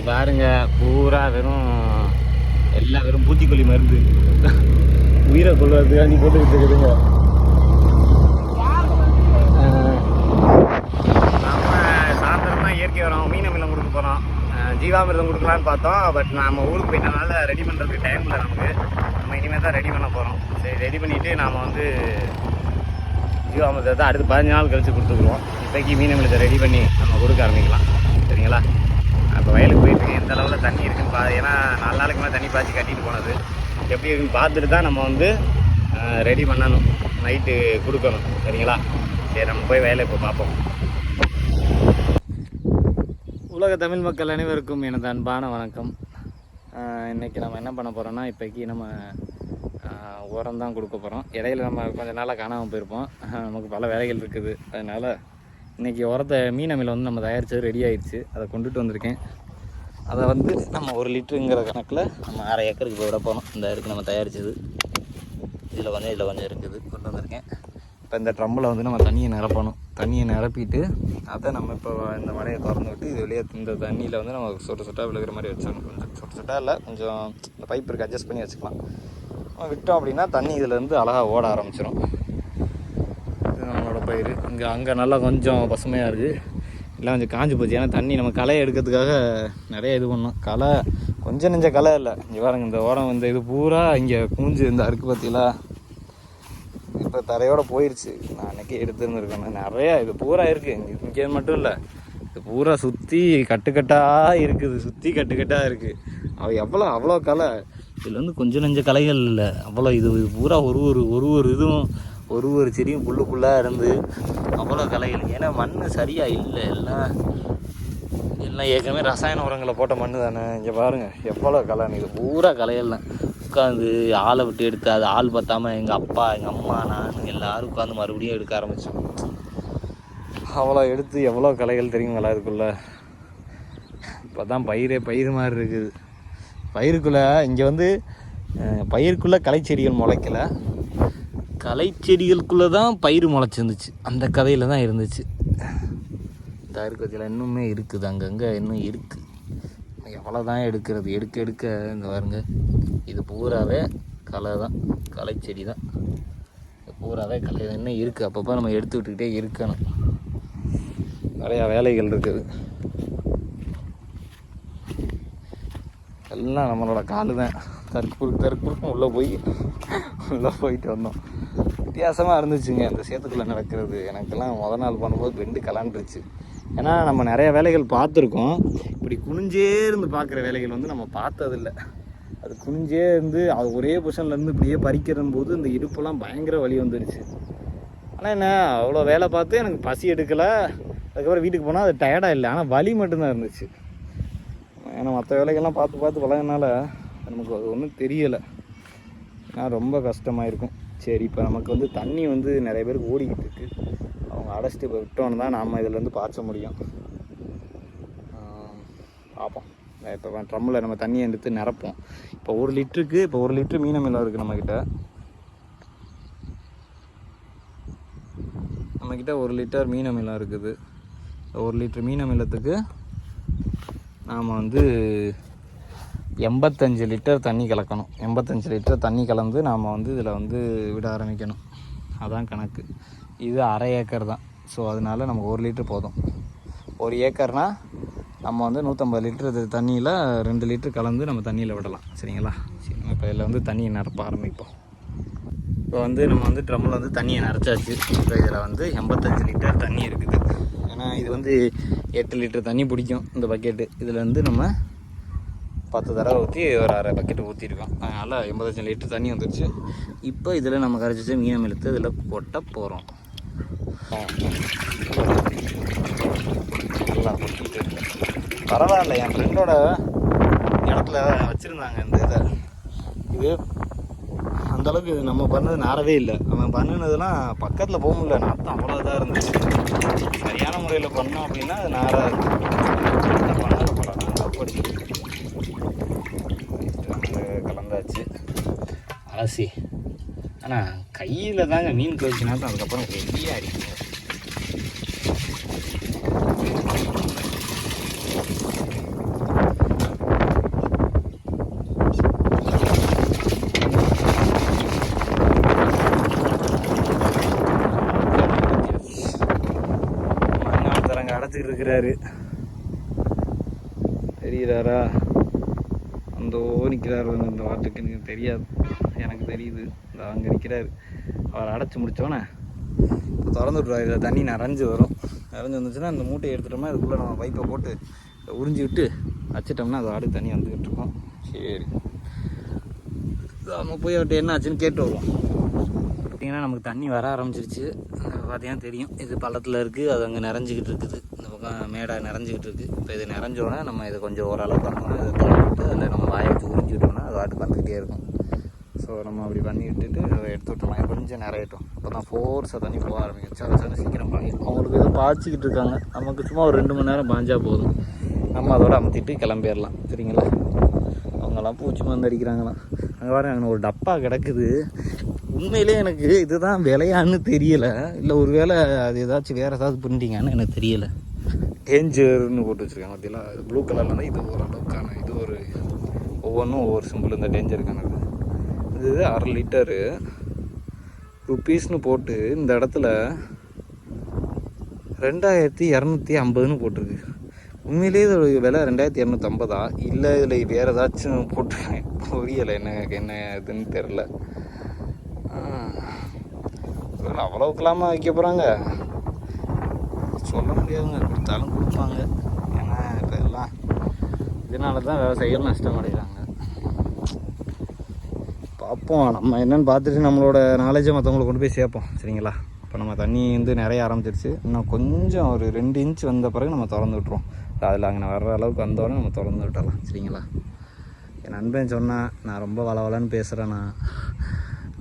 இங்கே பாருங்க பூரா வெறும் எல்லா வெறும் பூச்சிக்கொல்லி மருந்து. உயிரை கொள்வது நீ போட்டுக்கிட்டு இருக்குதுங்க. நம்ம சாயந்தரம் இயற்கை வரோம் மீன் அமிலம் கொடுக்க போகிறோம் ஜீவாமிர்தம் கொடுக்கலான்னு பார்த்தோம். பட் நம்ம ஊருக்கு போயிட்டனால ரெடி பண்ணுறதுக்கு டைம் இல்லை நமக்கு. நம்ம இனிமேல் தான் ரெடி பண்ண போகிறோம் சரி ரெடி பண்ணிவிட்டு நாம் வந்து ஜீவாமிர்தத்தை அடுத்து பதினஞ்சு நாள் கழித்து கொடுத்துக்குருவோம் இப்போக்கி மீன் ரெடி பண்ணி நம்ம கொடுக்க ஆரம்பிக்கலாம். சரிங்களா? இப்போ வயலுக்கு போயிட்டு எந்த அளவில் தண்ணி இருக்குன்னு பா ஏன்னா நாலு நாளைக்கு மேலே தண்ணி பாய்ச்சி கட்டிட்டு போனது. எப்படி இருக்குன்னு பார்த்துட்டு தான் நம்ம வந்து ரெடி பண்ணணும். நைட்டு கொடுக்கணும். சரிங்களா? சரி நம்ம போய் வயலை இப்போ பார்ப்போம். உலக தமிழ் மக்கள் அனைவருக்கும் எனது அன்பான வணக்கம். இன்றைக்கி நம்ம என்ன பண்ண போகிறோம்னா இப்போக்கி நம்ம உரம் தான் கொடுக்க போகிறோம் இடையில நம்ம கொஞ்ச நாளாக காணாமல் போயிருப்போம். நமக்கு பல வேலைகள் இருக்குது. அதனால் இன்றைக்கி உரத்தை மீன் அமில வந்து நம்ம தயாரித்தது ரெடி ஆயிடுச்சு. அதை கொண்டுட்டு வந்திருக்கேன். அதை வந்து நம்ம ஒரு லிட்டருங்கிற கணக்கில் நம்ம அரை ஏக்கருக்கு போய் விட போகிறோம் இந்த இருக்கு நம்ம தயாரித்தது இதில் கொஞ்சம் இதில் கொஞ்சம் இருக்குது. கொண்டு வந்திருக்கேன். இப்போ இந்த ட்ரம்மில் வந்து நம்ம தண்ணியை நிரப்பணும். தண்ணியை நிரப்பிட்டு அதை நம்ம இப்போ இந்த மழையை திறந்து விட்டு இது வெளியே இந்த தண்ணியில் வந்து நம்ம சொட்டு சொட்டாக விழுகிற மாதிரி வச்சிடணும். கொஞ்சம் சொட்டு சொட்டாக இல்லை கொஞ்சம் இந்த பைப் இருக்குது அட்ஜஸ்ட் பண்ணி வச்சுக்கலாம். நம்ம விட்டோம் அப்படின்னா தண்ணி இதுலேருந்து அழகாக ஓட ஆரம்பிச்சிடும் பயிர். இங்கே அங்கே நல்லா கொஞ்சம் பசுமையாக இருக்குது எல்லாம் கொஞ்சம் காஞ்சி போச்சு. ஏன்னா தண்ணி நம்ம களை எடுக்கிறதுக்காக நிறைய இது பண்ணோம். களை கொஞ்சம் நெஞ்ச களை இல்லை. இங்கே பாருங்க இந்த ஓரம் இந்த இது பூரா இங்கே கூஞ்சு இந்த அருக்கு பார்த்தீங்களா இப்போ தரையோடு போயிடுச்சு நான் அன்னைக்கு எடுத்துருந்துருக்கேன். நிறையா இது பூரா இருக்குது இங்கே மட்டும் இல்லை. இது பூரா சுற்றி கட்டுக்கட்டாக இருக்குது. சுற்றி கட்டுக்கட்டாக இருக்குது அவள் எவ்வளோ அவ்வளோ களை. இதில் வந்து கொஞ்சம் நெஞ்ச கலைகள் இல்லை. அவ்வளோ இது இது பூரா ஒரு ஒரு ஒரு ஒரு இதுவும் ஒரு ஒரு செடியும் புல்லுக்குள்ளாக இருந்து அவ்வளோ கலைகள் ஏன்னா மண் சரியாக இல்லை. எல்லாம் எல்லாம் ஏற்கனவே ரசாயன உரங்களை போட்ட மண்ணு தானே. இங்கே பாருங்கள் எவ்வளோ கலைன்னு இது பூரா கலையெல்லாம் உட்காந்து ஆளை விட்டு எடுத்து அது ஆள் பத்தாமல் எங்கள் அப்பா எங்கள் அம்மா நான் எல்லாரும் உட்காந்து மறுபடியும் எடுக்க ஆரம்பித்தோம் அவ்வளோ எடுத்து எவ்வளோ கலைகள் தெரியுங்களா இதுக்குள்ளே இப்போ தான் பயிரே பயிர் மாதிரி இருக்குது. பயிருக்குள்ளே இங்கே வந்து பயிருக்குள்ளே களைச்செடிகள் முளைக்கல. களைச்செடிகளுக்குள்ளே தான் பயிர் முளைச்சிருந்துச்சு. அந்த கதையில் தான் இருந்துச்சு. இந்த அருக்கத்தில் இன்னுமே இருக்குது. அங்கங்கே இன்னும் இருக்குது எவ்வளோ தான் எடுக்கிறது? எடுக்க எடுக்க இந்த பாருங்க. இது பூராவே களை தான் களைச்செடி தான் இது பூராவே களை தான் இன்னும் இருக்குது அப்பப்போ நம்ம எடுத்து விட்டுக்கிட்டே இருக்கணும். நிறையா வேலைகள் இருக்குது. எல்லாம் நம்மளோட காலு தான். தற்குறு தற்குறுக்கும் உள்ளே போய் உள்ளே போயிட்டு வந்தோம். வித்தியாசமாக இருந்துச்சுங்க அந்த சேத்துக்குள்ளே நடக்கிறது. எனக்கெல்லாம் முத நாள் பண்ணும்போது பெண்டு கலாண்டுருச்சு ஏன்னா நம்ம நிறைய வேலைகள் பார்த்துருக்கோம். இப்படி குனிஞ்சே இருந்து பார்க்குற வேலைகள் வந்து நம்ம பார்த்ததில்ல. அது குனிஞ்சே இருந்து அது ஒரே பொசிஷன்லேருந்து இப்படியே பறிக்கிற போது இந்த இடுப்பெல்லாம் பயங்கர வலி வந்துருச்சு. ஆனால் என்ன அவ்வளோ வேலை பார்த்து எனக்கு பசி எடுக்கலை. அதுக்கப்புறம் வீட்டுக்கு போனால் அது டயர்டாக இல்லை. ஆனால் வலி மட்டும்தான் இருந்துச்சு. ஏன்னா மற்ற வேலைகள்லாம் பார்த்து பார்த்து பழகினால நமக்கு அது ஒன்றும் தெரியலை. ஆனால் ரொம்ப கஷ்டமாக இருக்கும் சரி இப்போ நமக்கு வந்து தண்ணி வந்து நிறைய பேருக்கு ஓடிக்கிட்டு இருக்கு. அவங்க அடைச்சிட்டு இப்போ விட்டோன்னு தான் நாம் இதிலேருந்து பாய்ச்ச முடியும். பார்ப்போம். இப்போ ட்ரம்மில் நம்ம தண்ணியை எடுத்து நிரப்போம் இப்போ ஒரு லிட்டருக்கு இப்போ ஒரு லிட்டரு மீன மில்லம் இருக்குது நம்மக்கிட்ட நம்மக்கிட்ட ஒரு லிட்டர் மீன மில்லம் இருக்குது. ஒரு லிட்டர் மீன மில்லத்துக்கு நாம் வந்து எண்பத்தஞ்சு லிட்டர் தண்ணி கலக்கணும். எண்பத்தஞ்சு லிட்டர் தண்ணி கலந்து நாம் வந்து இதில் வந்து விட ஆரம்பிக்கணும். அதான் கணக்கு. இது அரை ஏக்கர் தான். ஸோ அதனால நமக்கு ஒரு லிட்டர் போதும். ஒரு ஏக்கர்னால் நம்ம வந்து நூற்றம்பது லிட்டர் தண்ணியில் ரெண்டு லிட்டர் கலந்து நம்ம தண்ணியில் விடலாம். சரிங்களா? சரி நம்ம இப்போ இதில் வந்து தண்ணியை நிரப்ப ஆரம்பிப்போம். இப்போ வந்து நம்ம வந்து ட்ரம்மில் வந்து தண்ணியை நிறச்சாச்சு இப்போ இதில் வந்து எண்பத்தஞ்சு லிட்டர் தண்ணி இருக்குது. இது வந்து எட்டு லிட்டர் தண்ணி பிடிக்கும் இந்த பக்கெட்டு இதில் வந்து நம்ம பத்து தடவை ஊற்றி ஒரு அரை பக்கெட்டு ஊற்றிருக்கோம் அதனால் எண்பத்தஞ்சு லிட்டர் தண்ணி வந்துடுச்சு இப்போ இதில் நம்ம கரைச்சி வச்சு மீனம் இழுத்து இதில் கொட்ட போகிறோம் பரவாயில்ல என் ஃப்ரெண்டோட இடத்துல வச்சுருந்தாங்க இந்த இதை. இது அந்த அளவுக்கு இது நம்ம பண்ணது நாரவே இல்லை. நம்ம பண்ணினதுலாம் பக்கத்தில் போக முடியல. நாத்தம் அவ்வளோ இதாக இருந்துச்சு சரியான முறையில் பண்ணோம் அப்படின்னா அது நாராக இருக்கும் படம் அப்படி கலந்தாச்சு. அலசி ஆனால் கையில் தாங்க மீன் கழிச்சுனா தான் அதுக்கப்புறம் வெளியே அடிக்கும் இருக்கிறாரு. தெரியுறாரா? அந்த நிற்கிறார் இந்த வாட்டுக்கு எனக்கு தெரியாது. எனக்கு தெரியுது. இந்த அங்கே நிற்கிறாரு அவர் அடைச்சி முடித்தோன்னே இப்போ திறந்து விட்ருவாரு இதில் தண்ணி நிறைஞ்சு வரும். நிறைஞ்சு வந்துச்சுன்னா இந்த மூட்டையை எடுத்துட்டோம்னா இதுக்குள்ளே நம்ம பைப்பை போட்டு உறிஞ்சி விட்டு வச்சிட்டோம்னா அது ஆடு தண்ணி வந்துக்கிட்டு இருக்கும். சரி. நம்ம போய் அவர்கிட்ட என்ன ஆச்சுன்னு கேட்டு வருவோம். பார்த்தீங்கன்னா நமக்கு தண்ணி வர ஆரம்பிச்சிருச்சு. பார்த்தீங்கன்னா தெரியும். இது பள்ளத்தில் இருக்குது அது அங்கே நிறைஞ்சிக்கிட்டு இருக்குது. இந்த பக்கம் மேடை நிறைஞ்சிக்கிட்டு இருக்குது இப்போ இது நிறைஞ்சோடனே நம்ம இதை கொஞ்சம் ஓரளவுக்கு பண்ணோம்னா இதை தள்ளிவிட்டு அதில் நம்ம வாயை வச்சு உறிஞ்சி விட்டோம்னா அது ஆட்டு வந்துக்கிட்டே இருக்கும். ஸோ நம்ம அப்படி பண்ணி விட்டுட்டு அதை எடுத்து விட்டோம் கொஞ்சம் நிறையட்டும். அப்போ தான் ஃபோர்ஸாக தண்ணி போக ஆரம்பிக்கும். சார் சார் சீக்கிரம் பாயும். அவங்களுக்கு ஏதோ பாய்ச்சிக்கிட்டு இருக்காங்க. நமக்கு சும்மா ஒரு ரெண்டு மணி நேரம் பாஞ்சால் போதும். நம்ம அதோட அமுத்திட்டு கிளம்பிடலாம். சரிங்களா? அவங்கெல்லாம் பூச்சி மருந்து அடிக்கிறாங்களாம். அங்கே பாருங்க அங்கே ஒரு டப்பா கிடக்குது. உண்மையிலே எனக்கு இதுதான் விலையான்னு தெரியலை. இல்லை ஒரு வேலை அது ஏதாச்சும் வேறு ஏதாவது பிரிண்டிங்கான்னு எனக்கு தெரியலை. டேஞ்சர்னு போட்டு வச்சுருக்காங்க பார்த்தீங்களா ப்ளூ கலரில் தான் இது ஓரளவுக்கான இது ஒரு ஒவ்வொன்றும் ஒவ்வொரு சிம்பிள் இந்த டேஞ்சருக்கானது இது அரை லிட்டரு ருப்பீஸ்னு போட்டு இந்த இடத்துல ரெண்டாயிரத்தி இரநூத்தி ஐம்பதுன்னு போட்டிருக்கு. உண்மையிலேயே இதோட விலை ரெண்டாயிரத்தி இரநூத்தம்பதா இல்லை இதில் வேறு ஏதாச்சும் போட்டிருக்காங்க? புரியலை என்ன என்ன இதுன்னு தெரில அவ்வளோக்கெல்லாமா வைக்க போகிறாங்க சொல்ல முடியாதுங்க. கொடுத்தாலும் கொடுப்பாங்க. ஏன்னா இப்போ எல்லாம் இதனால தான் விவசாயிகள் நஷ்டம் அடைகிறாங்க. பார்ப்போம். நம்ம என்னன்னு பார்த்துட்டு நம்மளோட நாலேஜை மற்றவங்களுக்கு கொண்டு போய் சேர்ப்போம். சரிங்களா? இப்போ நம்ம தண்ணி வந்து நிறைய ஆரம்பிச்சிருச்சு. இன்னும் கொஞ்சம் ஒரு ரெண்டு இன்ச் வந்த பிறகு நம்ம திறந்து விட்ருவோம் அதில் அங்கே வர்ற அளவுக்கு வந்தோடனே நம்ம திறந்து விட்டுறலாம். சரிங்களா? என் நண்பன் சொன்னான் நான் ரொம்ப வளவலன்னு பேசுகிறேண்ணா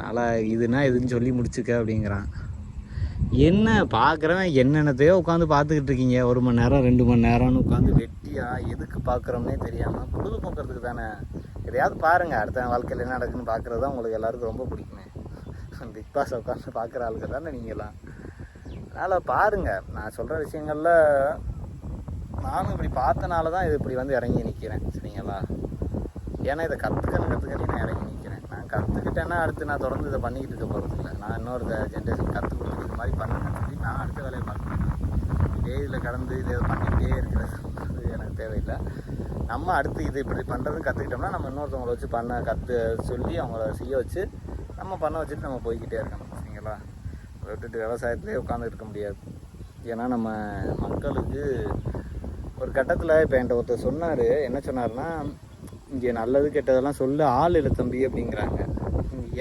நல்லா இதுனா இதுன்னு சொல்லி முடிச்சுக்க அப்படிங்கிறான். என்ன பார்க்குறவன் என்னென்னத்தையோ உட்காந்து பார்த்துக்கிட்டு இருக்கீங்க. ஒரு மணி நேரம் ரெண்டு மணி நேரம்னு உட்காந்து வெட்டியா எதுக்கு பார்க்குறோம்னே தெரியாமல் பொழுதுபோக்குறதுக்கு தானே. எதையாவது பாருங்கள் அடுத்த வாழ்க்கையில் என்ன நடக்குன்னு பார்க்குறது தான் உங்களுக்கு எல்லாருக்கும் ரொம்ப பிடிக்குமே. பிக் பாஸ் உட்காந்து பார்க்குற ஆளுங்க தானே நீங்களாம் அதனால் பாருங்கள் நான் சொல்கிற விஷயங்களில் நானும் இப்படி பார்த்தனால தான் இது இப்படி வந்து இறங்கி நிற்கிறேன் சரிங்களா? ஏன்னா இதை கற்றுக்கணும் கற்றுக்கணும் நான் இறங்கி கற்றுக்கிட்டேன்னா அடுத்து நான் தொடர்ந்து இதை பண்ணிக்கிட்டு இருக்க போகிறது இல்லை. நான் இன்னொரு ஜென்ரேஷன் கற்றுக் கொடுத்து இது மாதிரி பண்ணணும்னு சொல்லி நான் அடுத்த வேலையை பார்க்கணும் இதே இதில் கடந்து இதை பண்ணிக்கிட்டே இருக்கிறது எனக்கு தேவையில்லை. நம்ம அடுத்து இது இப்படி பண்ணுறது கற்றுக்கிட்டோம்னா நம்ம இன்னொருத்தவங்களை வச்சு பண்ண கற்று சொல்லி அவங்கள செய்ய வச்சு நம்ம பண்ண வச்சுட்டு நம்ம போய்கிட்டே இருக்கணும் சரிங்களா? விட்டுட்டு விவசாயத்துலேயே உட்காந்து இருக்க முடியாது. ஏன்னா நம்ம மக்களுக்கு ஒரு கட்டத்தில் இப்போ என்கிட்ட ஒருத்தர் சொன்னார் என்ன சொன்னார்னா இங்கே நல்லது கெட்டதெல்லாம் சொல்ல ஆள் இல்லை தம்பி அப்படிங்கிறாங்க.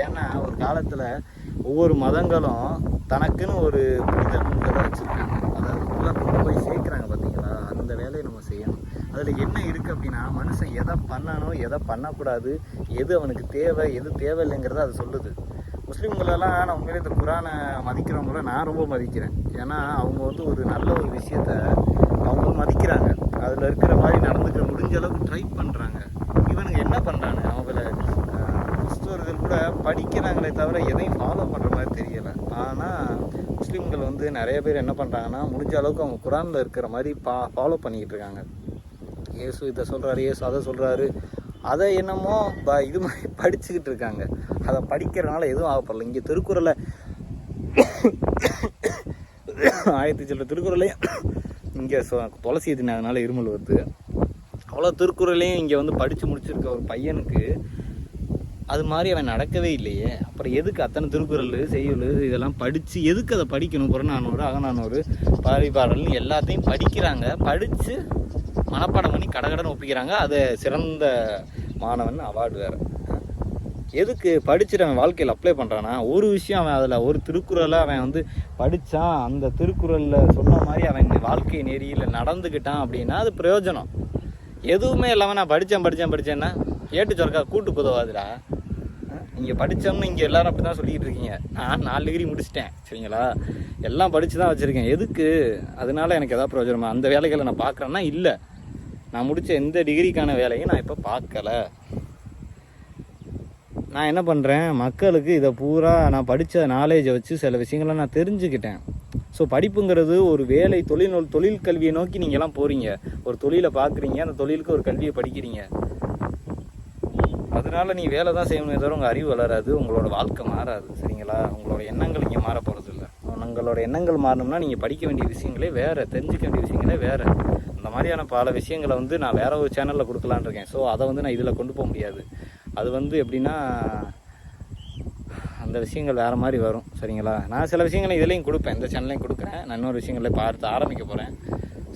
ஏன்னா ஒரு காலத்தில் ஒவ்வொரு மதங்களும் தனக்குன்னு ஒரு புனித நூல்களை வச்சுருக்காங்க. அதை உள்ள கொண்டு போய் சேர்க்குறாங்க பார்த்தீங்களா அந்த வேலையை நம்ம செய்யணும். அதில் என்ன இருக்குது அப்படின்னா மனுஷன் எதை பண்ணணும் எதை பண்ணக்கூடாது எது அவனுக்கு தேவை எது தேவையில்லைங்கிறத அது சொல்லுது. முஸ்லீம்களெல்லாம் நான் உண்மையிலே இந்த குரானை மதிக்கிறவங்கள நான் ரொம்ப மதிக்கிறேன். ஏன்னா அவங்க வந்து ஒரு நல்ல ஒரு விஷயத்த அவங்க மதிக்கிறாங்க. அதில் இருக்கிற மாதிரி நடந்துக்க முடிஞ்ச அளவுக்கு ட்ரை பண்ணுறாங்க இவனுங்க என்ன பண்ணுறாங்க அவங்கள கிறிஸ்துவர்கள் கூட படிக்கிறாங்களே தவிர எதையும் ஃபாலோ பண்ணுற மாதிரி தெரியலை. ஆனால் முஸ்லீம்கள் வந்து நிறைய பேர் என்ன பண்ணுறாங்கன்னா முடிஞ்ச அளவுக்கு அவங்க குரானில் இருக்கிற மாதிரி பா ஃபாலோ பண்ணிக்கிட்டு இருக்காங்க. இயேசு இதை சொல்கிறாரு இயேசு அதை சொல்கிறாரு அதை என்னமோ ப இது மாதிரி படிச்சுக்கிட்டு இருக்காங்க. அதை படிக்கிறதுனால எதுவும் ஆகப்படல. இங்கே திருக்குறளை ஆயிரத்தி சொல்கிற திருக்குறளையும் இங்கே சொ துளசி எத்தினதுனால இருமல் வருது. அவ்வளோ திருக்குறளையும் இங்கே வந்து படித்து முடிச்சிருக்க ஒரு பையனுக்கு அது மாதிரி அவன் நடக்கவே இல்லையே. அப்புறம் எதுக்கு அத்தனை திருக்குறள் செய்யுள் இதெல்லாம் படித்து எதுக்கு அதை படிக்கணும்? புறநானூறு அகநானூறு பாரிபாடல்னு எல்லாத்தையும் படிக்கிறாங்க. படித்து மனப்பாடம் பண்ணி கடகடன் ஒப்பிக்கிறாங்க. அதை சிறந்த மாணவன் அவார்டு வேறு. எதுக்கு படிச்சுட்டு அவன் வாழ்க்கையில் அப்ளை பண்ணுறானா ஒரு விஷயம் அவன் அதில் ஒரு திருக்குறளை அவன் வந்து படித்தான் அந்த திருக்குறளில் சொன்ன மாதிரி அவன் இந்த வாழ்க்கை நெறியில் நடந்துக்கிட்டான் அப்படின்னா அது பிரயோஜனம். எதுவுமே இல்லாமல் நான் படித்தேன் படித்தேன் படித்தேன்னா ஏட்டு சொர்க்கா கூட்டு புதவாதுடா இங்கே படித்தோம்னு இங்கே எல்லோரும் அப்படி தான் சொல்லிக்கிட்டு இருக்கீங்க. நான் நாலு டிகிரி முடிச்சிட்டேன் சரிங்களா? எல்லாம் படித்து தான் வச்சுருக்கேன். எதுக்கு? அதனால எனக்கு எதாவது பிரயோஜனமா? அந்த வேலைகளை நான் பார்க்குறேன்னா இல்லை. நான் முடித்த எந்த டிகிரிக்கான வேலையும் நான் இப்போ பார்க்கல. நான் என்ன பண்ணுறேன் மக்களுக்கு இதை பூரா நான் படித்த நாலேஜை வச்சு சில விஷயங்களை நான் தெரிஞ்சுக்கிட்டேன். ஸோ படிப்புங்கிறது ஒரு வேலை தொழில் தொழில் கல்வியை நோக்கி நீங்கள்லாம் போகிறீங்க ஒரு தொழிலை பார்க்குறீங்க அந்த தொழிலுக்கு ஒரு கல்வியை படிக்கிறீங்க. அதனால் நீங்கள் வேலை தான் செய்யணுமே தவிர உங்கள் அறிவு வளராது உங்களோட வாழ்க்கை மாறாது. சரிங்களா? உங்களோட எண்ணங்கள் இங்கே மாற போகிறது இல்லை. உங்களோட எண்ணங்கள் மாறணும்னா நீங்கள் படிக்க வேண்டிய விஷயங்களே வேறு தெரிஞ்சுக்க வேண்டிய விஷயங்களே வேறு. அந்த மாதிரியான பல விஷயங்களை வந்து நான் வேறு ஒரு சேனலில் கொடுக்கலான்னு இருக்கேன். ஸோ அதை வந்து நான் இதில் கொண்டு போக முடியாது. அது வந்து எப்படின்னா சில விஷயங்கள் வேறு மாதிரி வரும் சரிங்களா? நான் சில விஷயங்களை இதுலேயும் கொடுப்பேன். இந்த சேனல்லையும் கொடுக்குறேன். நான் இன்னொரு விஷயங்களை பார்த்து ஆரம்பிக்க போகிறேன்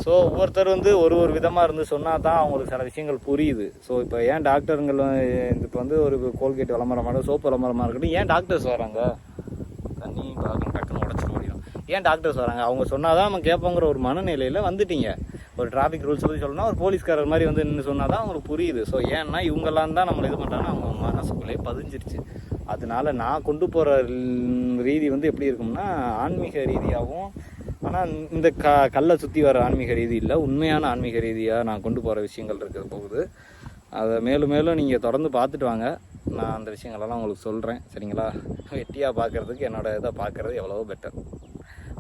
ஸோ ஒவ்வொருத்தர் வந்து ஒரு ஒரு விதமாக இருந்து சொன்னால் தான் அவங்களுக்கு சில விஷயங்கள் புரியுது. ஸோ இப்போ ஏன் டாக்டருங்கள் இப்போ வந்து ஒரு கோல்கேட் விளம்பரமாக சோப்பு விளம்பரமாக இருக்கட்டும் ஏன் டாக்டர்ஸ் வராங்க? தண்ணி டக்குன்னு உடச்சி முடியும். ஏன் டாக்டர்ஸ் வராங்க? அவங்க சொன்னால் தான் நம்ம கேட்போங்கிற ஒரு மனநிலையில் வந்துட்டீங்க. ஒரு டிராஃபிக் ரூல்ஸ் பற்றி சொல்லணும்னா ஒரு போலீஸ்காரர் மாதிரி வந்து நின்று சொன்னால் தான் அவங்களுக்கு புரியுது. ஸோ ஏன்னா இவங்கெல்லாம் தான் நம்மளை இது பண்ணுறாங்கன்னா அவங்க மனசுக்குள்ளேயே பதிஞ்சிருச்சு. அதனால நான் கொண்டு போகிற ரீதி வந்து எப்படி இருக்கும்னா ஆன்மீக ரீதியாகவும் ஆனால் இந்த க கல்லை சுற்றி வர ஆன்மீக ரீதி இல்லை. உண்மையான ஆன்மீக ரீதியாக நான் கொண்டு போகிற விஷயங்கள் இருக்க போகுது. அதை மேலும் மேலும் நீங்கள் தொடர்ந்து பார்த்துட்டு வாங்க. நான் அந்த விஷயங்களெல்லாம் உங்களுக்கு சொல்கிறேன் சரிங்களா? வெட்டியாக பார்க்குறதுக்கு என்னோடய இதை பார்க்குறது எவ்வளவோ பெட்டர்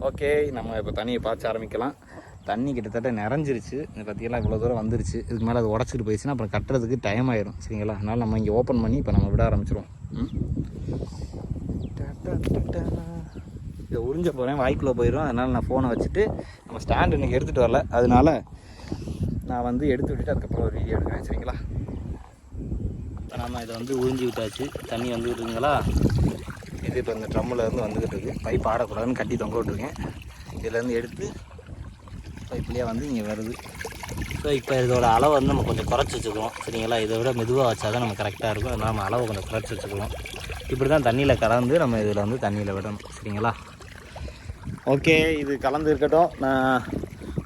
ஓகே நம்ம இப்போ தண்ணியை பார்த்து ஆரம்பிக்கலாம். தண்ணி கிட்டத்தட்ட நிறைஞ்சிருச்சு. இந்த பற்றியெல்லாம் இவ்வளோ தூரம் வந்துருச்சு. இதுக்கு மேலே அது உடச்சிட்டு போயிடுச்சுன்னா அப்புறம் கட்டுறதுக்கு டைம் ஆயிரும். சரிங்களா? அதனால் நம்ம இங்கே ஓப்பன் பண்ணி இப்போ நம்ம விட ஆரம்பிச்சிடும் இதை உறிஞ்ச போகிறேன் வாய்க்குள்ளே போயிடும் அதனால் நான் ஃபோனை வச்சுட்டு நம்ம ஸ்டாண்டு இன்னைக்கு எடுத்துகிட்டு வரல. அதனால் நான் வந்து எடுத்து விட்டுட்டு அதுக்கப்புறம் ஒரு வீடியோ எடுக்கிறேன். சரிங்களா? இப்போ நம்ம இதை வந்து உறிஞ்சி விட்டாச்சு. தண்ணி வந்துக்கிட்டு இது இப்போ இந்த ட்ரம்மில் இருந்து வந்துக்கிட்டு இருக்கு. பைப் ஆடக்கூடாதுன்னு கட்டி தொங்க விட்டுருக்கேன். இதுலேருந்து எடுத்து பைப்லேயே வந்து இங்கே வருது. ஸோ இப்போ இதோட அளவை வந்து நம்ம கொஞ்சம் குறைச்சி வச்சுக்குவோம். சரிங்களா? இதை விட மெதுவாக வச்சா தான் நம்ம கரெக்டாக இருக்கும். அதனால் நம்ம அளவை கொஞ்சம் குறைச்சி வச்சுக்குவோம். இப்படி தான் தண்ணியில் கலந்து நம்ம இதில் வந்து தண்ணியில் விடணும். சரிங்களா? ஓகே இது கலந்து இருக்கட்டும். நான்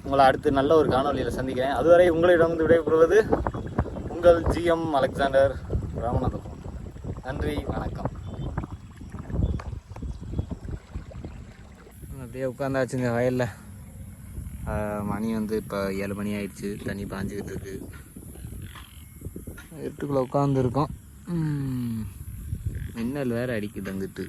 உங்களை அடுத்து நல்ல ஒரு காணொலியில் சந்திக்கிறேன். அதுவரை உங்களிடம் வந்து விடைபெறுவது உங்கள் ஜிஎம் அலெக்சாண்டர் ராமநாதன் நன்றி வணக்கம். அப்படியே உட்காந்தாச்சுங்க வயலில். மணி வந்து இப்போ ஏழு மணி ஆயிடுச்சு. தண்ணி பாஞ்சிக்கிட்டு இருக்கு. எட்டுக்குள்ளே உட்காந்துருக்கோம் மின்னல் வேறு அடிக்குது அங்கிட்டு.